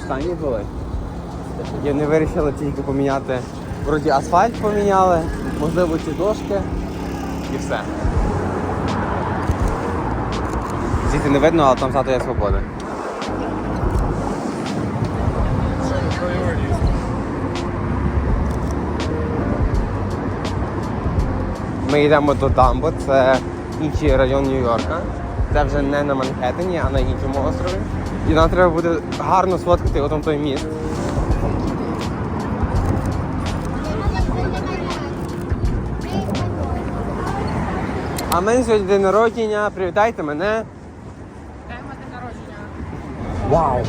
стані були. Вони вирішили тільки поміняти. Вроді асфальт поміняли, можливо, ці дошки і все. Звідти не видно, але там ззаду є свобода. Ми йдемо до Дамбо, це інший район Нью-Йорка. Це вже не на Манхеттені, а на іншому острові. І нам треба буде гарно сфоткати отом той міст. А в мене сьогодні день народження, привітайте мене. Тема день народження. Вау!